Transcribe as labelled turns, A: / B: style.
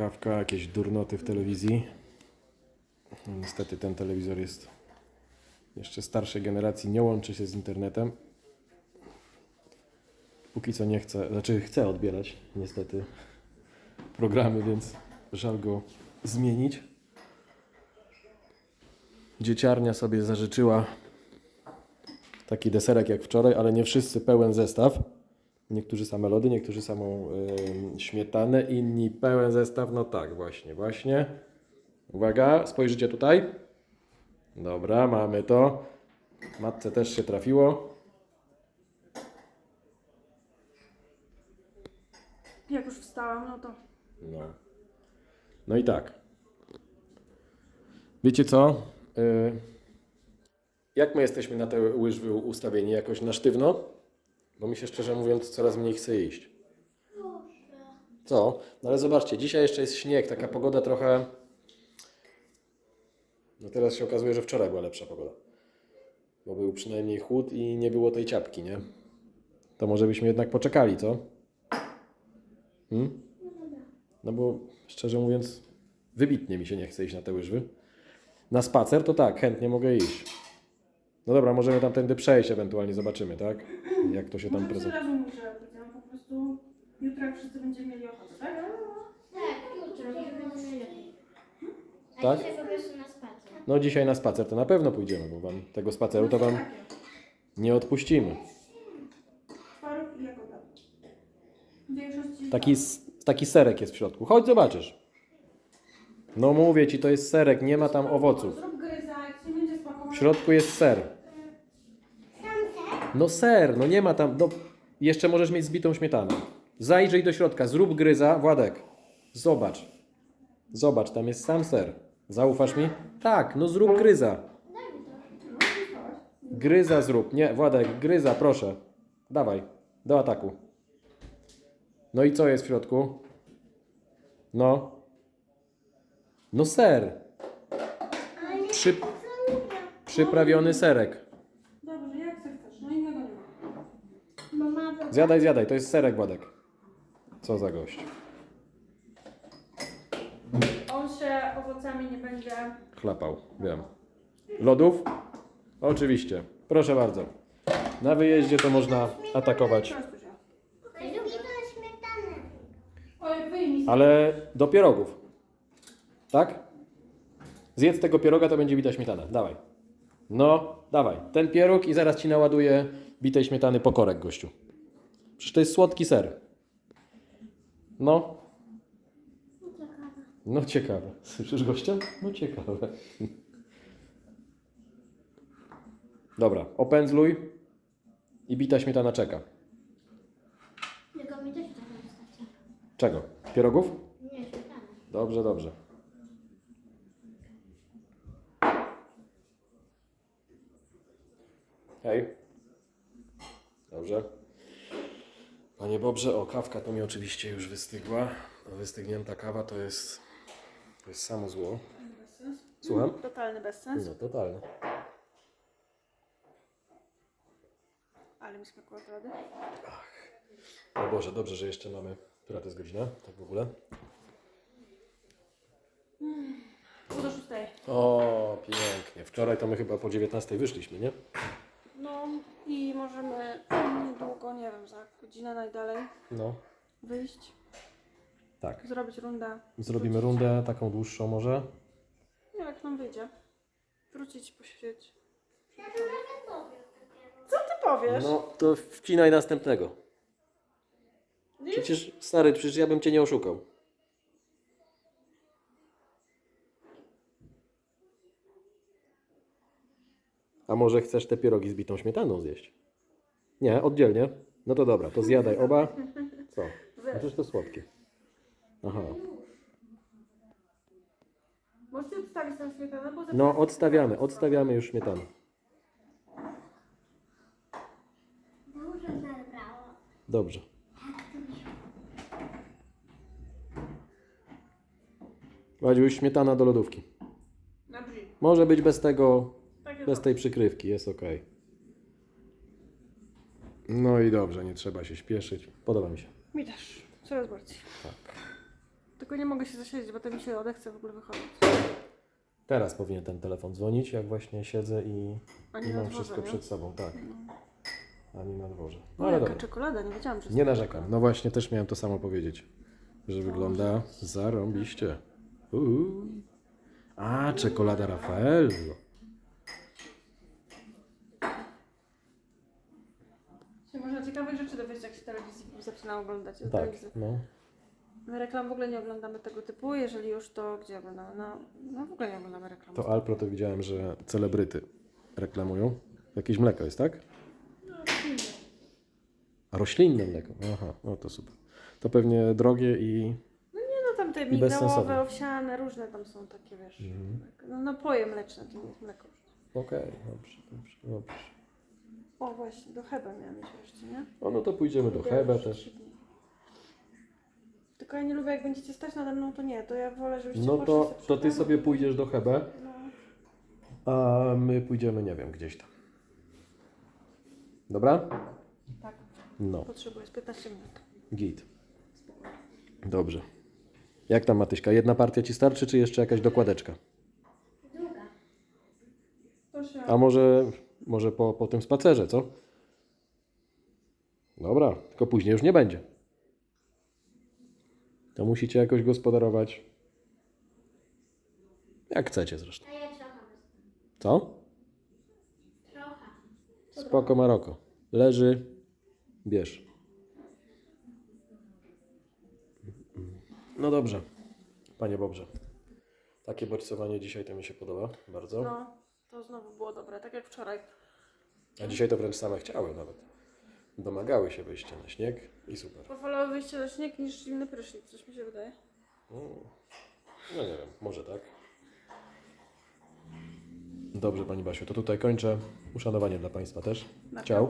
A: Kawka, jakieś durnoty w telewizji. No, niestety ten telewizor jest jeszcze starszej generacji, nie łączy się z internetem. Póki co nie chce, znaczy chce odbierać niestety programy, więc żal go zmienić. Dzieciarnia sobie zażyczyła taki deserek jak wczoraj, ale nie wszyscy pełen zestaw. Niektórzy same lody, niektórzy samą y, śmietanę, inni pełen zestaw. No tak, właśnie, właśnie. Uwaga, spojrzycie tutaj. Dobra, mamy to. Matce też się trafiło.
B: Jak już wstałam, no to
A: No. No i tak. Wiecie co? Y, jak my jesteśmy na te łyżwy ustawieni? Jakoś na sztywno? Bo mi się szczerze mówiąc coraz mniej chce iść. Co? No ale zobaczcie, dzisiaj jeszcze jest śnieg, taka pogoda trochę... No teraz się okazuje, że wczoraj była lepsza pogoda. Bo był przynajmniej chłód i nie było tej ciapki, nie? To może byśmy jednak poczekali, co? Hmm? No bo szczerze mówiąc, wybitnie mi się nie chce iść na te łyżwy. Na spacer to tak, chętnie mogę iść. No dobra, możemy tamtędy przejść, ewentualnie zobaczymy, tak? Jak to się tam
B: może
A: prezentuje.
B: od razu mówię, że powiedziałam po prostu jutro jak wszyscy będziemy mieli ochotę, tak?
C: Tak, jutro będzie lepiej. A
A: Tak?
C: dzisiaj po prostu na spacer.
A: No dzisiaj na spacer to na pewno pójdziemy, bo wam tego spaceru to wam
B: Takie.
A: nie odpuścimy.
B: Twaróg i jagoda. W większości
A: Taki, s- taki serek jest w środku. Chodź zobaczysz. No mówię ci, to jest serek, nie ma tam owoców.
B: Zrób gryza, jak się będzie
A: W środku jest ser. No ser, no nie ma tam. No, jeszcze możesz mieć zbitą śmietanę. Zajrzyj do środka, zrób gryza, Władek. Zobacz. Zobacz, tam jest sam ser. Zaufasz mi? Tak, no zrób gryza. Gryza zrób. Nie, Władek, gryza, proszę. Dawaj, do ataku. No i co jest w środku? No. No ser. Przy, przyprawiony serek.
B: Dobrze, jak chcesz, no innego nie ma.
C: Mama,
A: Zjadaj, zjadaj, to jest serek, Władek. Co za gość.
B: On się owocami nie będzie...
A: Chlapał, wiem. Lodów? Oczywiście. Proszę bardzo. Na wyjeździe to można atakować.
C: lubi to śmietanę.
B: Oj, wyjmij
A: Ale do pierogów. Tak? Zjedz tego pieroga, to będzie bita śmietana. Dawaj. No, dawaj. Ten pieróg i zaraz ci naładuję bitej śmietany po korek, gościu. Przecież to jest słodki ser. No. No ciekawe. Słyszysz gościa? No ciekawe. Dobra, opędzluj i bita śmietana czeka.
C: Mi też tak.
A: Czego? Pierogów?
C: Nie, śmietana.
A: Dobrze, dobrze. Hej. Dobrze. Panie Bobrze, o kawka to mi oczywiście już wystygła. A Wystygnięta kawa to jest, to jest samo zło.
B: Bezsens.
A: Słucham?
B: Totalny bezsens.
A: No totalnie.
B: Ale mi smakuje prawda?
A: O Boże, dobrze, że jeszcze mamy, która to jest godzina, tak w ogóle?
B: Pół do szóstej.
A: O, pięknie. Wczoraj to my chyba po 19 wyszliśmy, nie?
B: Godzinę najdalej
A: No.
B: wyjść,
A: Tak.
B: zrobić rundę.
A: Zrobimy
B: wrócić.
A: rundę, taką dłuższą może.
B: Nie, jak nam wyjdzie. Wrócić, posiedzieć.
C: Ja to nawet powiem.
B: Co ty powiesz?
A: No to wcinaj następnego.
B: Nie?
A: Przecież, stary, przecież ja bym cię nie oszukał. A może chcesz te pierogi z bitą śmietaną zjeść? Nie, oddzielnie. No to dobra, to zjadaj oba. Co? Przecież to słodkie. Aha.
B: Możecie odstawić tam śmietanę, bo
A: No odstawiamy, odstawiamy już śmietanę.
C: Dużo zabrało.
A: Dobrze. Wadziuś, śmietana do lodówki.
B: Na.
A: Może być bez tego,
B: Tak jest.
A: bez tej przykrywki, jest ok. No i dobrze, nie trzeba się śpieszyć. Podoba mi się.
B: Mi też. Coraz bardziej.
A: Tak.
B: Tylko nie mogę się zasiedzieć, bo to mi się odechce w ogóle wychodzić.
A: Teraz powinien ten telefon dzwonić, jak właśnie siedzę i,
B: A
A: i
B: na
A: mam
B: dworze,
A: wszystko
B: nie?
A: przed sobą, tak. A nie na dworze. No
B: No,
A: ale
B: jaka
A: dobra.
B: czekolada, nie wiedziałam, że
A: Nie narzekam. No właśnie, też miałem to samo powiedzieć. Że wygląda zarąbiście. Uuu. A, czekolada Raffaello.
B: Się można ciekawych rzeczy dowiedzieć, jak się telewizji zaczyna oglądać.
A: Tak, no.
B: My reklam w ogóle nie oglądamy tego typu, jeżeli już to gdzie oglądamy? No, no w ogóle nie oglądamy reklam.
A: To Alpro to widziałem, że celebryty reklamują. Jakieś mleko jest, tak? A roślinne mleko. Aha, no to super. To pewnie drogie i
B: No tam te
A: I bezsensowne.
B: migdałowe, owsiane, różne tam są takie, wiesz,
A: Mhm.
B: no, napoje mleczne, to nie jest mleko.
A: okej, dobrze, dobrze, dobrze.
B: O właśnie, do Hebe miałam mieć wreszcie, nie?
A: O, no to pójdziemy do Hebe
B: Już
A: też.
B: Tylko ja nie lubię, jak będziecie stać nade mną, to nie, to ja wolę, żebyście
A: No
B: poszli
A: to,
B: sobie
A: to ty
B: przed
A: sobie pójdziesz do Hebe,
B: No,
A: a my pójdziemy, nie wiem, gdzieś tam. Dobra?
B: tak,
A: No,
B: potrzebuję z 15 minut.
A: git. Dobrze. Jak tam Matyśka? Jedna partia ci starczy, czy jeszcze jakaś dokładeczka?
C: Druga.
B: To się...
A: A może, może po, po tym spacerze, co? Dobra, tylko później już nie będzie. To musicie jakoś gospodarować. Jak chcecie zresztą.
C: A ja trochę wezmę.
A: Co?
C: Trochę.
A: Spoko Maroko. Leży, bierz. No dobrze, panie Bobrze. Takie bodźcowanie dzisiaj to mi się podoba bardzo.
B: No, to znowu było dobre, tak jak wczoraj.
A: A dzisiaj to wręcz same chciały nawet. Domagały się wyjścia na śnieg i super.
B: Powolały wyjście na śnieg niż zimny prysznic, coś mi się wydaje.
A: Mm. No nie wiem, może tak. Dobrze, Pani Basiu, to tutaj kończę. Uszanowanie dla Państwa też.
B: Na
A: Ciao.